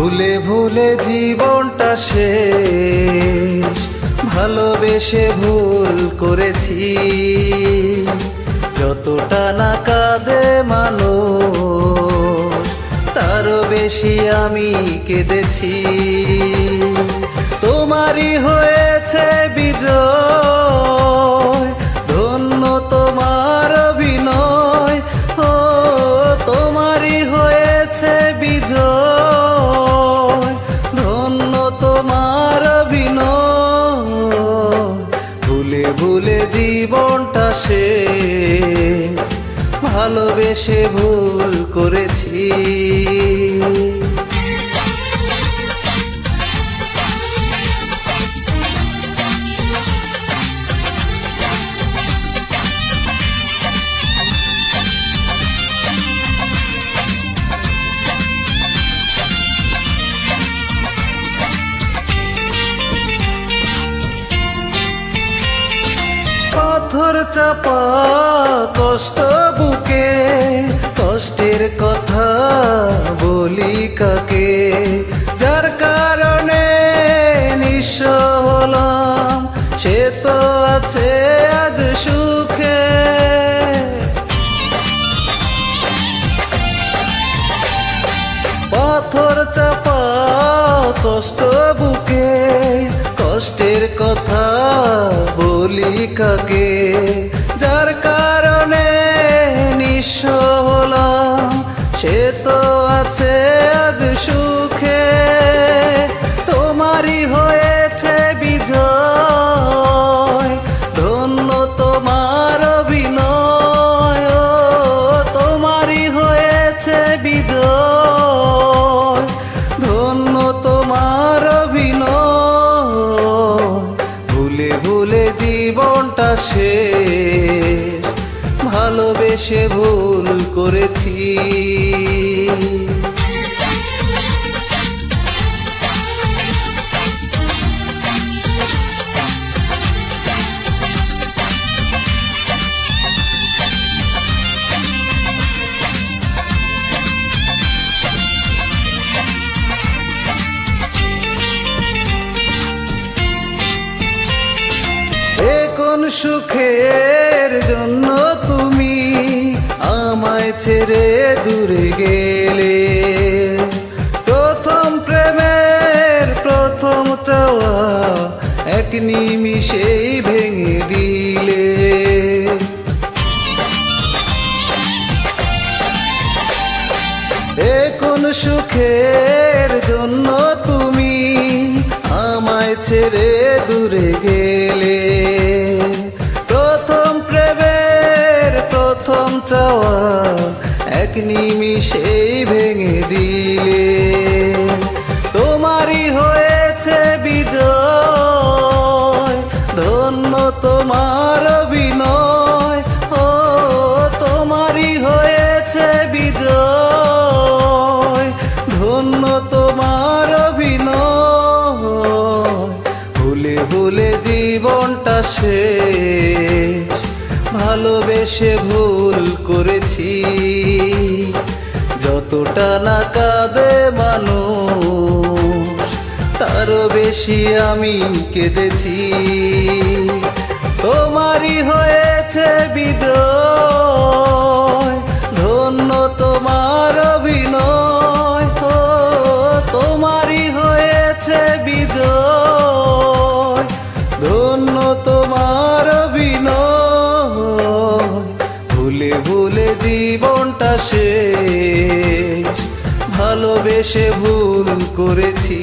ভুলে ভুলে জীবনটা শেষ। ভালোবেসে ভুল করেছি। যতটা না কাঁদে মানুষ, তারও বেশি আমি কেঁদেছি। তোমারই হয়েছে বিজয়। জীবনটা সে ভালোবেসে ভুল করেছি। পাথর চাপা কষ্ট বুকে, কষ্টের কথা বলি কাকে? যার কারণে নিঃস্ব হলাম, সে তো আছে আজ সুখে। পাথর চাপা কষ্ট বুকে কষ্টের কথা বলি কাকে? যার কারণে নিঃস্ব হলাম সে তো আছে ভালোবেসে ভুল করেছি। সুখের জন্য ছেড়ে দূরে গেলে। প্রথম প্রেমের প্রথম চাওয়া এক নিমিষেই ভেঙে দিলে। এ কোন সুখের জন্য তুমি আমায় ছেড়ে দূরে গেলে। প্রথম চাওয়া এক নিমিষেই ভেঙে দিলে। তোমারই হয়েছে বিজয়, ধন্য তোমার অভিনয়। ও, তোমারই হয়েছে বিজয়, ধন্য তোমার অভিনয়। ভুলে ভুলে জীবনটা শেষ। ভালোবেসে ভুল করেছি। যতটা না কাঁদে মানুষ, তারও বেশি আমি কেঁদেছি। তোমারই হয়েছে বিজয়, ধন্য তোমার অভিনয়। জীবনটা শেষ। ভালোবেসে ভুল করেছি।